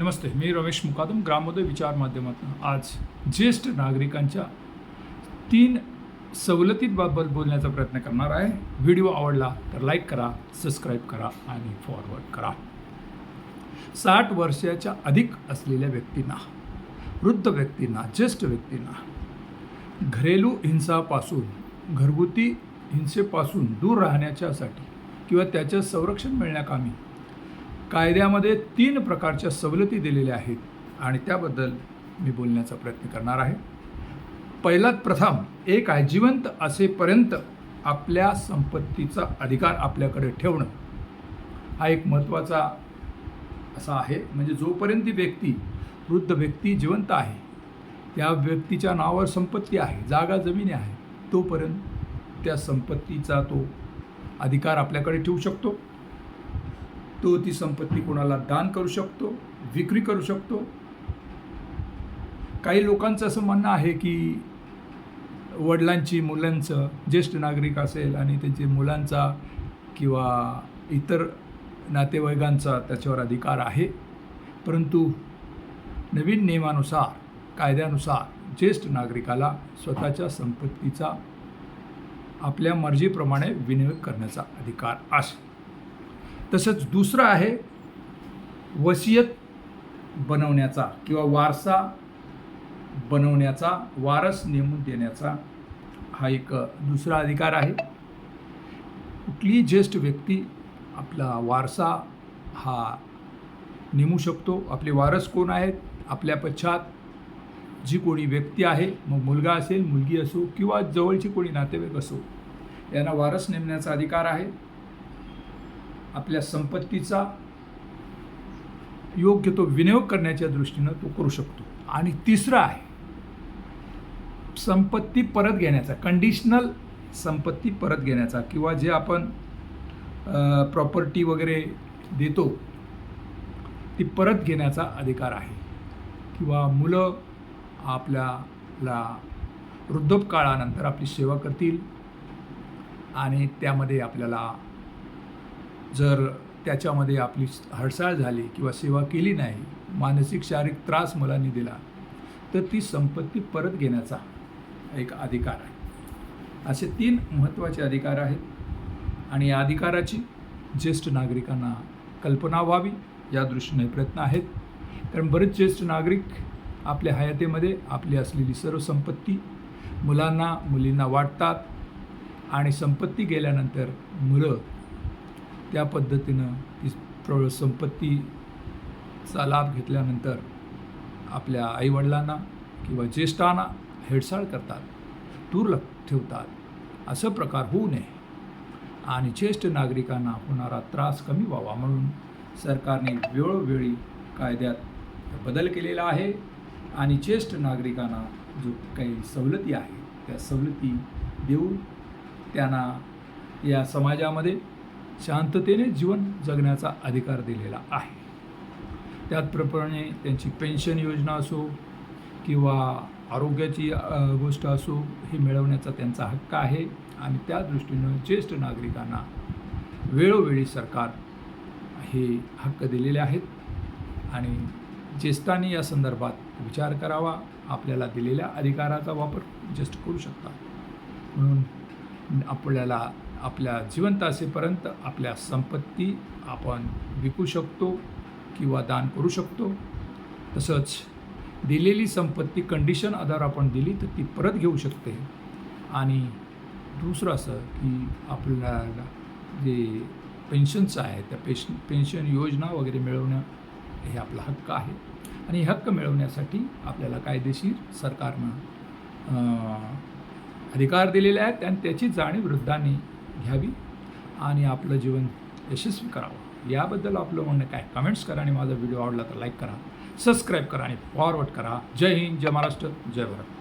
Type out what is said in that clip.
नमस्ते मी रमेश मुकादम ग्रामोदय विचार माध्यमातून. आज ज्येष्ठ नागरिकांच्या तीन सवलतींबाबत बोलण्याचा प्रयत्न करणार आहे. व्हिडिओ आवडला तर लाईक करा सबस्क्राईब करा आणि फॉरवर्ड करा. साठ वर्षाच्या अधिक असलेल्या व्यक्तींना वृद्ध व्यक्तींना ज्येष्ठ व्यक्तींना घरेलू हिंसापासून घरगुती हिंसेपासून दूर राहण्याच्यासाठी किंवा त्याचं संरक्षण मिळण्याकामी कायद्यामध्ये तीन प्रकारच्या सवलती दिलेल्या आहेत आणि त्याबद्दल मी बोलण्याचा प्रयत्न करणार आहे. पहिलात प्रथम एक आहे जिवंत असेपर्यंत आपल्या संपत्तीचा अधिकार आपल्याकडे ठेवणं. हा एक महत्त्वाचा असा आहे. म्हणजे जोपर्यंत ती व्यक्ती वृद्ध व्यक्ती जिवंत आहे त्या व्यक्तीच्या नावावर संपत्ती आहे जागा जमिनी आहे तोपर्यंत त्या संपत्तीचा तो अधिकार आपल्याकडे ठेवू शकतो. तो ती संपत्ती कोणाला दान करू शकतो विक्री करू शकतो. काही लोकांचं असं म्हणणं आहे की वडिलांची मुलांचं ज्येष्ठ नागरिक असेल आणि त्यांचे मुलांचा किंवा इतर नातेवाईकांचा त्याच्यावर अधिकार आहे. परंतु नवीन नियमानुसार कायद्यानुसार ज्येष्ठ नागरिकाला स्वतःच्या संपत्तीचा आपल्या मर्जीप्रमाणे विनियोग करण्याचा अधिकार आहे. तसंच दुसरं आहे वसियत बनवण्याचा किंवा वारसा बनवण्याचा वारस नेमून देण्याचा हा एक दुसरा अधिकार आहे. कुठलीही ज्येष्ठ व्यक्ती आपला वारसा हा नेमू शकतो. आपले वारस कोण आहेत? आपल्या पश्चात जी कोणी व्यक्ती आहे मग मुलगा असेल मुलगी असो किंवा जवळची कोणी नातेवाईक असो यांना वारस नेमण्याचा अधिकार आहे. आपल्या संपत्तीचा योग्य तो विनियोग करण्याच्या दृष्टीनं तो करू शकतो. आणि तिसरं आहे संपत्ती परत घेण्याचा कंडिशनल संपत्ती परत घेण्याचा किंवा जे आपण प्रॉपर्टी वगैरे देतो ती परत घेण्याचा अधिकार आहे. किंवा मुलं आपल्याला वृद्धोपकाळानंतर आपली सेवा करतील आणि त्यामध्ये आपल्याला जर त्याच्यामध्ये आपली हडसाळ झाली किंवा सेवा केली नाही मानसिक शारीरिक त्रास मुलांनी दिला तर ती संपत्ती परत घेण्याचा एक अधिकार आहे. असे तीन महत्त्वाचे अधिकार आहेत आणि या अधिकाराची ज्येष्ठ नागरिकांना कल्पना व्हावी या दृष्टीने प्रयत्न आहेत. कारण बरेच ज्येष्ठ नागरिक आपल्या हयातीमध्ये आपली असलेली सर्व संपत्ती मुलांना मुलींना वाटतात आणि संपत्ती गेल्यानंतर मुलं त्या पद्धतीनं ती प्र संपत्तीचा लाभ घेतल्यानंतर आपल्या आईवडिलांना किंवा ज्येष्ठांना हेडसाळ करतात दुर्लक्ष ठेवतात. असं प्रकार होऊ नये. आणि ज्येष्ठ नागरिकांना होणारा त्रास कमी व्हावा म्हणून सरकारने वेळोवेळी कायद्यात बदल केलेला आहे आणि ज्येष्ठ नागरिकांना जो काही सवलती आहे त्या सवलती देऊन त्यांना या समाजामध्ये शांततेने जीवन जगण्याचा अधिकार दिलेला आहे. त्याचप्रमाणे त्यांची पेन्शन योजना असो किंवा आरोग्याची गोष्ट असो हे मिळवण्याचा त्यांचा हक्क आहे. आणि त्या दृष्टीनं ज्येष्ठ नागरिकांना वेळोवेळी सरकार हे हक्क दिलेले आहेत. आणि ज्येष्ठांनी या संदर्भात विचार करावा. आपल्याला दिलेल्या अधिकाराचा वापर ज्येष्ठ करू शकतात म्हणून आपल्याला आपल्या जिवंत असेपर्यंत आपल्या संपत्ती आपण विकू शकतो किंवा दान करू शकतो. तसंच दिलेली संपत्ती कंडिशन आधार आपण दिली तर ती परत घेऊ शकते. आणि दुसरं असं की आपल्याला जे पेन्शनचं आहे त्या पेश पेन्शन योजना वगैरे मिळवणं हे आपला हक्क आहे. आणि हक्क मिळवण्यासाठी आपल्याला कायदेशीर सरकारनं अधिकार दिलेले आहेत आणि त्याची जाणीव वृद्धांनी घ्यावी आणि आपलं जीवन यशस्वी करावं. याबद्दल आपलं म्हणणं काय? कमेंट्स करा आणि माझा व्हिडिओ आवडला तर लाईक करा सबस्क्राईब करा आणि फॉरवर्ड करा. जय हिंद जय महाराष्ट्र जय भारत.